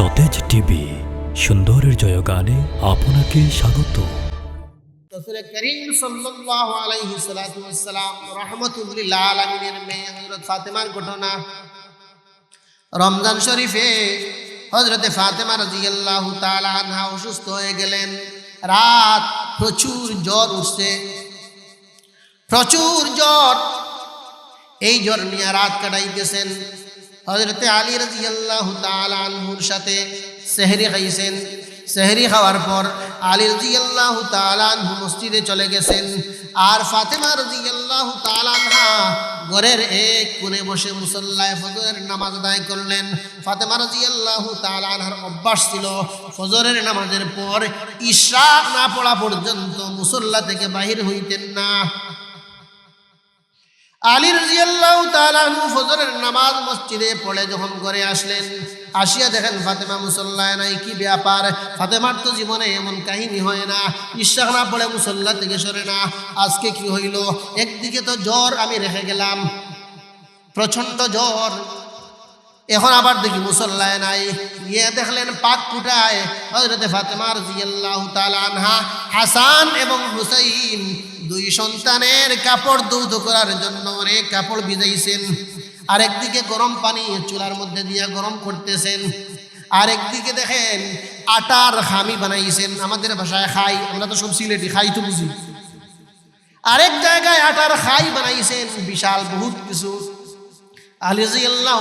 সতেজ টিভি, সুন্দরের জয়গানে আপনাকে স্বাগত। মেয়ে ফাতেমার ঘটনা। রমজান শরীফে হযরতে ফাতেমা রাদিয়াল্লাহু তাআলা আনহা অসুস্থ হয়ে গেলেন। রাত প্রচুর জ্বর উঠছে। প্রচুর জ্বর। এই জ্বর নিয়ে রাত কাটাইতেছেন। হজরতে আলী রাজিয়াল্লাহু তাআলা আনহুর সাথে সেহরি খাইছেন। সেহরি খাওয়ার পর আলী রাজিয়াল্লাহু তাআলা আনহু মসজিদে চলে গেছেন। আর ফাতেমা রাজিয়াল্লাহু তাআলা আনহা ঘরের এক কোণে বসে মুসল্লায় ফজরের নামাজ আদায় করলেন। ফাতেমা রাজিয়াল্লাহু তাআলা আনহার অভ্যাস ছিল ফজরের নামাজের পর ইশরাক না পড়া পর্যন্ত মুসল্লা থেকে বাহির হইতেন না। আলী রাজিয়াল্লাহু তাআলা আনহু ফজরের নামাজ মসজিদে পড়ে যখন ঘরে আসলেন, আসিয়া দেখেন ফাতেমা মুসল্লায় নাই, কি ব্যাপার? ফাতেমার তো জীবনে এমন কাহিনী হয় না ইশাক না পড়ে মুসল্লা থেকে সরে না। আজকে কি হইল? একদিকে তো জ্বর, আমি রেখে গেলাম। প্রচণ্ড জ্বর। এখন আবার দেখি মুসল্লায় নাই। গিয়ে দেখলেন পাক কুটায় হজরতে ফাতেমা রাদিয়াল্লাহু তাআলা আনহা, হাসান এবং হুসাইন দুই সন্তানের কাপড় দৌধ করার জন্য অনেক কাপড় ভিজাইছেন। আরেকদিকে গরম পানি চুলার মধ্যে দিয়ে গরম করতেছেন। আরেকদিকে দেখেন আটার খামি বানাইছেন। আমাদের ভাষায় খাই, আমরা তো সব সিলেটি খাই তো বুঝি। আরেক জায়গায় আটার খাই বানাইছেন, বিশাল বহুত কিছু। আলিজি আল্লাহ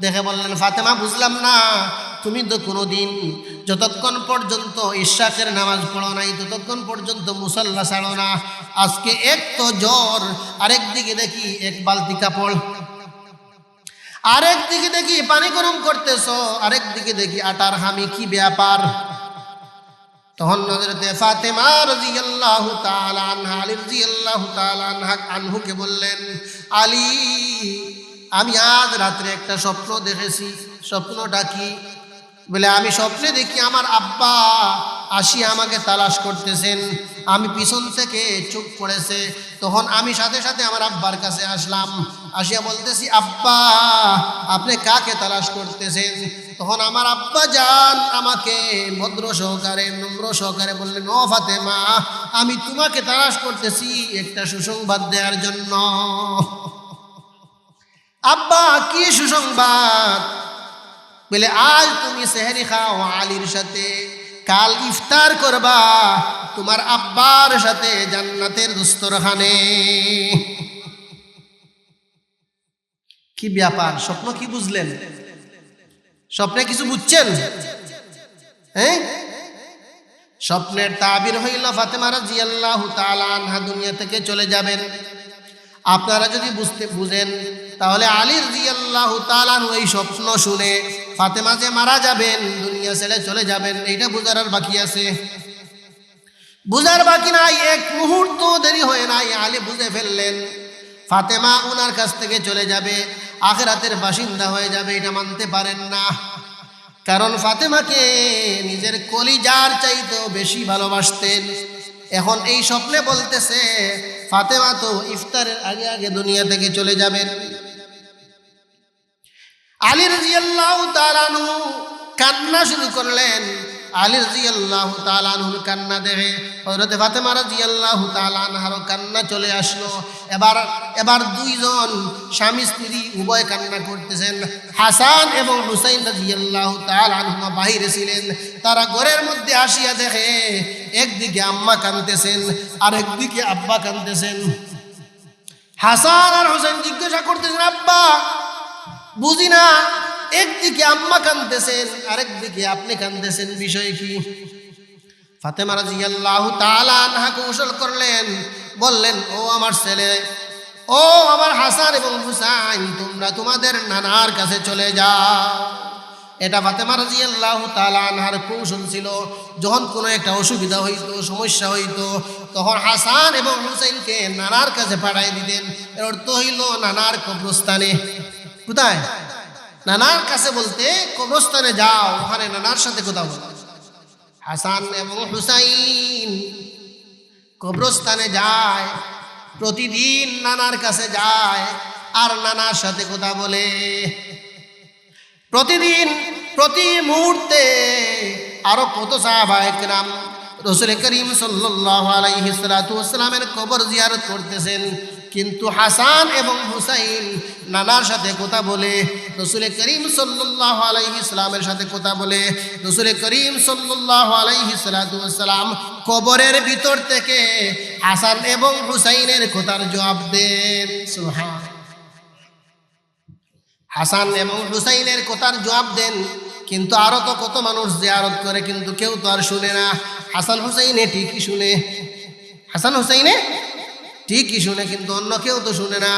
দেখে বললেন, ফাতেমা, বুঝলাম না। তুমি তো কোনোদিন যতক্ষণ পর্যন্ত ইশাকের নামাজ পড়ো নাই, ততক্ষণ পর্যন্ত মুসল্লা ছাড়ো না। আজকে এক তো জ্বর, আরেক দিকে দেখি এক বালতি কাপড়। আরেক দিকে দেখি পানি গরম করতেছ, আরেক দিকে দেখি আটার হামি কি ব্যাপার। তখন নজরতে ফাতেমা রাদিয়াল্লাহু তাআলা আনহা, আলী রাদিয়াল্লাহু তাআলা আনহা, আনহুকে বললেন, আলী, আমি আজ রাত্রে একটা স্বপ্ন দেখেছি। স্বপ্নটা কি? বলে, আমি স্বপ্নে দেখি আমার আব্বা আসি আমাকে তালাশ করতেছেন। আমি পিছন থেকে চুপ পড়েছে তখন আমি সাথে সাথে আমার আব্বার কাছে আসলাম। আসিয়া বলতেছি, আব্বা, আপনি কাকে তালাশ করতেছেন? তখন আমার আব্বা যান আমাকে ভদ্র সহকারে, নম্র সহকারে বললেন, ও ফাতেমা, আমি তোমাকে তালাশ করতেছি একটা সুসংবাদ দেওয়ার জন্য। আব্বা, কি সুসংবাদ? বলে, আজ তুমি সেহেরি খাও আলীর সাথে, কাল ইফতার করবা তোমার আব্বার সাথে জান্নাতের দুস্তরখানে। কি ব্যাপার? স্বপ্ন কি বুঝলেন? স্বপ্নে কিছু বুঝছেন? হ্যাঁ? স্বপ্নের তাবির হইল ফাতেমা রাজিয়াল্লাহু তাআলা আনহা দুনিয়া থেকে চলে যাবেন। আপনারা যদি বুঝতে, বুঝেন, তাহলে আলী রাজিয়াল্লাহু তাআলা এই স্বপ্ন শুনে ফাতেমা যে মারা যাবেন, দুনিয়া ছেড়ে চলে যাবেন, এইটা বুঝার আর বাকি আছে। বুঝার বাকি নাই, এক মুহূর্ত দেরি হয়ে নাই, আলী বুঝে ফেললেন। ফাতেমা ওনার কাছ থেকে চলে যাবে, আখেরাতের বাসিন্দা হয়ে যাবে, এটা মানতে পারেন না। কারণ ফাতেমাকে নিজের কলিজার চাইতেও বেশি ভালোবাসতেন। এখন এই স্বপ্নে বলতেছে, ফাতেমা তো ইফতারের আগে আগে দুনিয়া থেকে চলে যাবেন। আলী রাজিয়াল্লাহ তালানু কান্না শুরু করলেন। আলী রাজিয়াল্লাহ তালানুর কান্না দেখে হজরতে ফাতেমা রাজিয়াল্লাহ তালানহারও কান্না চলে আসলো। এবার এবার দুইজন স্বামী স্ত্রী উভয় কান্না করতেছেন। হাসান এবং হুসাইন রাজিয়াল্লাহ তালানহুমা বাহিরে ছিলেন। তারা ঘরের মধ্যে আসিয়া দেখে একদিকে আম্মা কানতেছেন আর একদিকে আব্বা কানতেছেন হাসান আর হোসেন জিজ্ঞাসা করতেছেন, আব্বা বুঝি না? একদিকে আম্মা কানতেছেন আরেকদিকে আপনি কানতেছেন বিষয় কি? ফাতেমা রাজিয়াল্লাহু তাআলা আনহা কৌশল করলেন, বললেন, ও আমার ছেলে, ও আমার হাসান এবং হুসাইন, তোমরা তোমাদের নানার কাছে চলে যাও। এটা ফাতেমা রাজিয়াল্লাহু তাআলা আনহার কৌশল ছিল। যখন কোনো একটা অসুবিধা হইতো, সমস্যা হইতো, তখন হাসান এবং হুসাইনকে নানার কাছে পাঠাই দিতেন। এর অর্থ হইল নানার কবরস্থানে। কোথায়? নানার কাছে বলতে, কবরস্থানে যাও, ওখানে নানার সাথে কথা বলো। হাসান এবং হুসাইন কবরস্থানে যায়, প্রতিদিন নানার কাছে যায়, আর নানার সাথে কথা বলে। প্রতিদিন, প্রতি মুহূর্তে আরও কত সাহাবাহাম রসুল করিম সাল্লাহ আলাইহিসালামের কবর জিয়ারত করতেছেন। কিন্তু হাসান এবং হুসাইন নানার সাথে কথা বলে, রসুল করিম সাল্লাহ আলাইহি সাথে কথা বলে, রসুল করিম সাল্লাহ কবরের ভিতর থেকে হাসান এবং হুসাইনের কথার জবাব দেন। হাসান এবং হুসাইনের কথার জবাব দেন, কিন্তু আরও তো কত মানুষ জিয়ারত করে, কিন্তু কেউ তো আর শুনে না। হাসান হুসাইনে ঠিকই শুনে। হাসান হুসাইনে ঠিকই শুনে, কিন্তু অন্য কেউ তো শুনে না।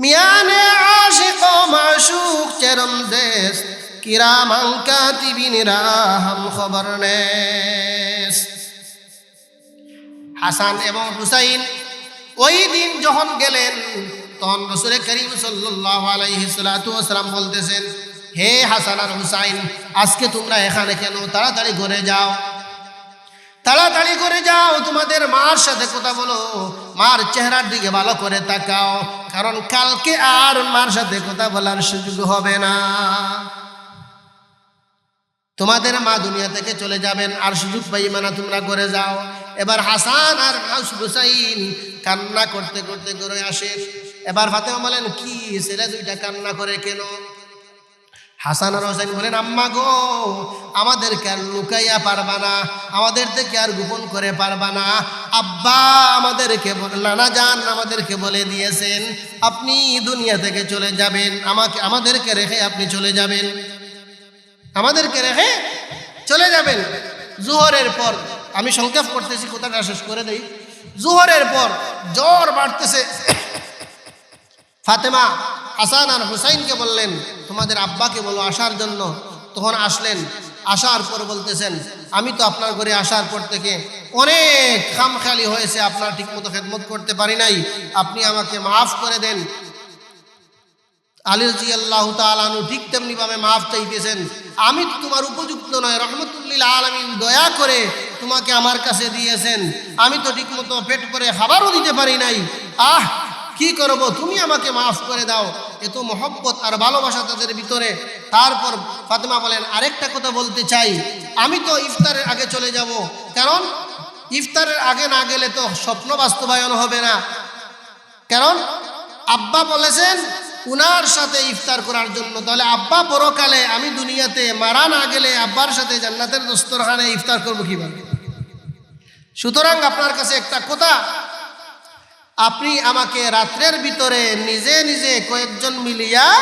মিয়ানে আশিক মাশুক চেরম দেশ, কিরাম কাতিবিনিরা হাম খবর নেস হাসান এবং হুসাইন ওই দিন যখন গেলেন, তখন রসুল করিম সাল্লাহ আলাইহিসালাম বলতেছেন, হে হাসান আর হুসাইন, আজকে তোমরা এখানে কেন? তাড়াতাড়ি ঘরে যাও। তাড়াতাড়ি করে যাও, তোমাদের মার সাথে কথা বলো। মার চেহারার দিকে ভালো করে তাকাও, কারণ কালকে আর মার সাথে কথা বলার সুযোগ হবে না। তোমাদের মা দুনিয়া থেকে চলে যাবেন, আর সুযোগ পাইবে না তোমরা করে যাও। এবার হাসান আর হুসাইন কান্না করতে করতে করে আসে। এবার ফাতেমা বলেন, কি ছেলে দুইটা কান্না করে কেন? হাসান আর হোসেন বলেন, আম্মা গো, আমাদেরকে আর লুকাইয়া পারবা না, আমাদের থেকে আর গোপন করে পারবা না। আব্বা আমাদেরকে নানা যান আমাদেরকে বলে দিয়েছেন, আপনি দুনিয়া থেকে চলে যাবেন, আমাকে, আমাদেরকে রেখে আপনি চলে যাবেন। আমাদেরকে রেখে চলে যাবেন। জোহরের পর, আমি সংক্ষেপ করতেছি, কথাটা শেষ করে দেই। জোহরের পর জ্বর বাড়তেছে। ফাতেমা, হাসান আর হুসাইনকে বললেন, তোমাদের আব্বাকে বলো আসার জন্য। তখন আসলেন, আসার পর বলতেছেন, আমি তো আপনার ঘরে আসার পর থেকে অনেক খামখালি হয়েছে, আপনার ঠিকমতো খেদমত করতে পারি নাই। আপনি আমাকে মাফ করে দেন। আলিরজি আল্লাহ তালু ঠিক তেমনি ভাবে মাফ চাইতেছেন, আমি তো তোমার উপযুক্ত নয়, রহমতুল্লিল আলমিন দয়া করে তোমাকে আমার কাছে দিয়েছেন। আমি তো ঠিকমতো পেট করে খাবারও দিতে পারি নাই। আহ! কি করব? তুমি আমাকে মাফ করে দাও। এত মহব্বত আর ভালোবাসা তাদের ভিতরে। তারপর ফাতেমা বলেন, আরেকটা কথা বলতে চাই। আমি তো ইফতারের আগে চলে যাব। কারণ ইফতারের আগে না গেলে তো স্বপ্ন বাস্তবায়ন হবে না। কারণ আব্বা বলেছেন, উনার সাথে ইফতার করার জন্য। তাহলে আব্বা পরকালে আমি দুনিয়াতে মারা না গেলে আব্বার সাথে জান্নাতের দস্তরখানে ইফতার করব কীভাবে? সুতরাং আপনার কাছে একটা কথা আপনি আমাকে রাত্রের ভিতরে নিজে নিজে কয়েকজন মিলিয়া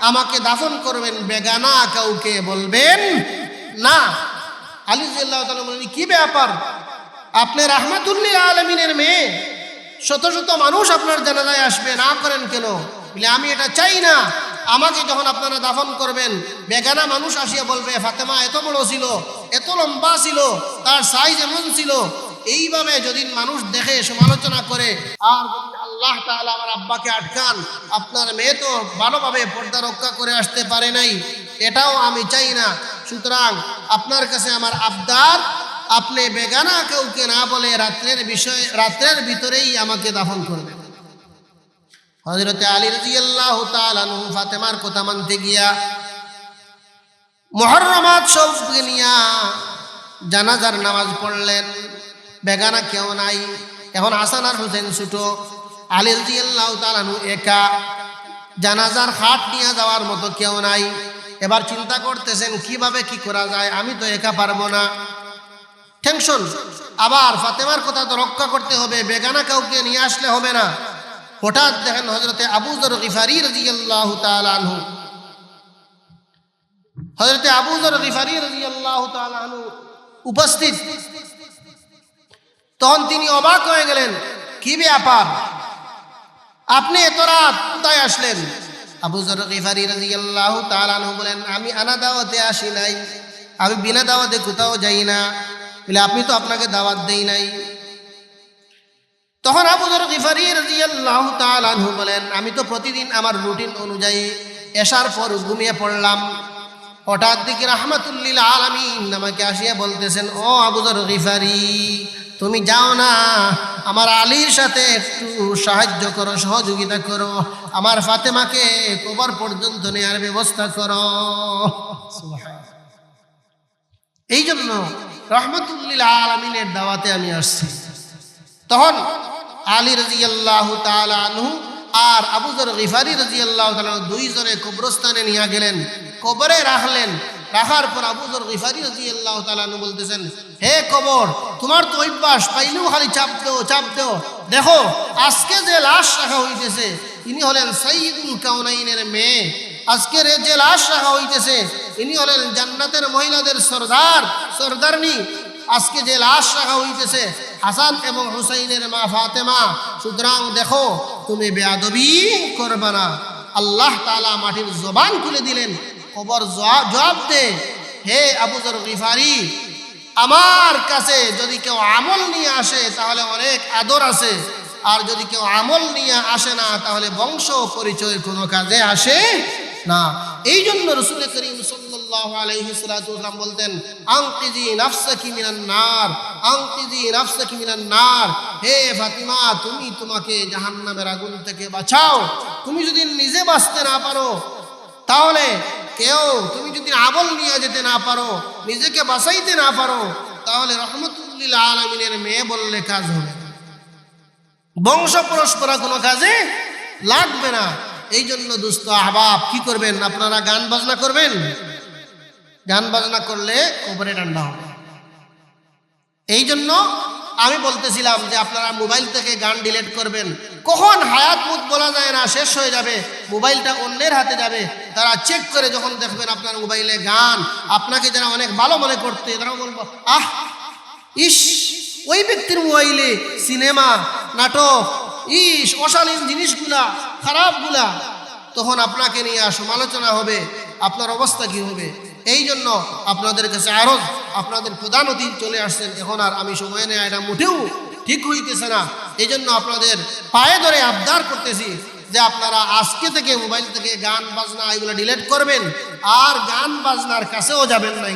আমাকে দাফন করবেন, বেগানা কাউকে বলবেন? না। আলী জিল্লাহ বলেন, কি ব্যাপার? আপনি রাহমাতুল্লিল আলমিনের মেয়ে। শত শত মানুষ আপনার জানাজায় আসবে, না করেন কেন? বলে, আমি এটা চাই না। আমাকে যখন আপনারা দাফন করবেন, বেগানা মানুষ আসিয়া বলবে, ফাতেমা এত বড় ছিল, এত লম্বা ছিল, তার সাইজ এমন ছিল এইভাবে যদি মানুষ দেখে, সমালোচনা করে, আর আল্লাহ তাআলা আমার আব্বাকে আটকান, আপনার মেয়ে তো ভালোভাবে পর্দা রক্ষা করে আসতে পারে নাই। এটাও আমি চাই না। সুতরাং আপনার কাছে আমার আবদার, আপনি বেগানা কাউকে না বলে রাত্রের বিষয়, রাত্রের ভিতরেই আমাকে দাফন করবেন হজরতে আলী রাজি আল্লাহ ফাতেমার কথা মানতে গিয়া মহরমাত সবকে নিয়া জানাজার নামাজ পড়লেন। বেগানা কেউ নাই। এখন হাসান আর হোসেন ছুটো। আলী রাজি আল্লাহ তালানু একা। জানাজার খাট নিয়ে যাওয়ার মতো কেউ নাই। এবার চিন্তা করতেছেন, কীভাবে কি করা যায়? আমি তো একা পারব না। টেনশন। আবার ফাতেমার কথা তো রক্ষা করতে হবে। বেগানা কাউকে নিয়ে আসলে হবে না। হঠাৎ দেখেন হজরতে আবু গিফারি রাজিয়াল্লাহু তাআলা হজরতে আবু জর গিফারি রাজিয়াল্লাহু তাআলা আনহু উপস্থিত। তখন তিনি অবাক হয়ে গেলেন, কি ব্যাপার? আপনি এত রাত কোথায় আসলেন? আবু জর বলেন, আমি আনা দাওয়াতে আসি নাই। আমি বিনা দাওয়াতে কোথাও যাই না। বলে, আপনি তো আপনাকে দাওয়াত দেই নাই। তখন আবু গিফারি রাদিয়াল্লাহু তাআলা আনহু বলেন, আমি তো প্রতিদিন আমার রুটিন অনুযায়ী এসার পর ঘুমিয়ে পড়লাম। হঠাৎ দিকে রাহমাতুল্লিল আলামিন আমাকে আসিয়া বলতেছেন, ও আবু গিফারি তুমি যাও না। আমার আলীর সাথে একটু সাহায্য করো, সহযোগিতা করো। আমার ফাতেমাকে কবর পর্যন্ত নেওয়ার ব্যবস্থা করো। এই জন্য রহমতুল্লিল আলমিনের দাওয়াতে আমি আসছি। তখন আলী রাজি আল্লাহ আনহু আর আবুজর গিফারি রাজি আল্লাহ দুইজনে কবরস্থানে নিয়ে গেলেন। কবরে রাখলেন। রাখার পর আবুজর গিফারি রাজি আল্লাহ তালু বলতেছেন, হে কবর, তোমার তো অভ্যাস, পাইলেও খালি চাপ দেও চাপ দেও দেখো, আজকে যে লাশ রাখা হইতেছে, ইনি হলেন সাইদুল কাউনাইনের মেয়ে। আজকের যে লাশ রাখা হইতেছে, ইনি হলেন জান্নাতের মহিলাদের সর্দার, সর্দারনি। আজকে যে লাশ রাখা হইতেছে, হাসান এবং হুসাইনের মা ফাতেমা। সুতরাং দেখো, তুমি বেয়াদবি করবে না। আল্লাহ তালা মাটির জবান খুলে দিলেন। খবর জবাব দে। হে আবুজর গিফারি, আমার কাছে যদি কেউ আমল নিয়ে আসে, তাহলে অনেক আদর আছে। আর যদি কেউ আমল নিয়ে আসে না, তাহলে বংশ পরিচয় কোনো কাজে আসে না। এই জন্য রসুল করিম সাল্লাল্লাহু আলাইহি সাল্লাম বলতেন, আংকিজি নাফসাকি মিনান নার, আংকিজি নাফসাকি মিনান নার। হে ফাতিমা, তুমি তোমাকে জাহান্নামের আগুন থেকে বাঁচাও। তুমি যদি নিজে বাঁচতে না পারো, তাহলে কেউ তুমি যদি আমল নিয়ে যেতে না পারো, নিজেকে বাঁচাইতে না পারো, তাহলে রহমতুল্লিল আলমিনের মেয়ে বললে কাজ হবে। বংশ পরস্পরা কোনো কাজে লাগবে না। এই জন্য দুস্থ আহবাব কি করবেন? আপনারা গান বাজনা করবেন? গান বাজনা করলে কবরে ঠান্ডা হবে। এই জন্য আমি বলতেছিলাম যে আপনারা মোবাইল থেকে গান ডিলিট করবেন। কখন হায়াত মুখ বলা যায় না, শেষ হয়ে যাবে, মোবাইলটা অন্যের হাতে যাবে। তারা চেক করে যখন দেখবেন আপনার মোবাইলে গান, আপনাকে যারা অনেক ভালো মনে করতে, তারা বলব, আহ, ইস, ওই ব্যক্তির মোবাইলে সিনেমা, নাটক, ইস, অশালীন জিনিসগুলা, খারাপগুলা। তখন আপনাকে নিয়ে সমালোচনা হবে, আপনার অবস্থা কি হবে? এই জন্য আপনাদের কাছে আরও আপনাদের প্রধান অতিথি চলে আসছেন। এখন আর আমি সময় নেই, এটা মোটেও ঠিক হইতেছে না। এই জন্য আপনাদের পায়ে ধরে আবদার করতেছি যে আপনারা আজকে থেকে মোবাইল থেকে গান বাজনা এগুলো ডিলেট করবেন, আর গান বাজনার কাছেও যাবেন না।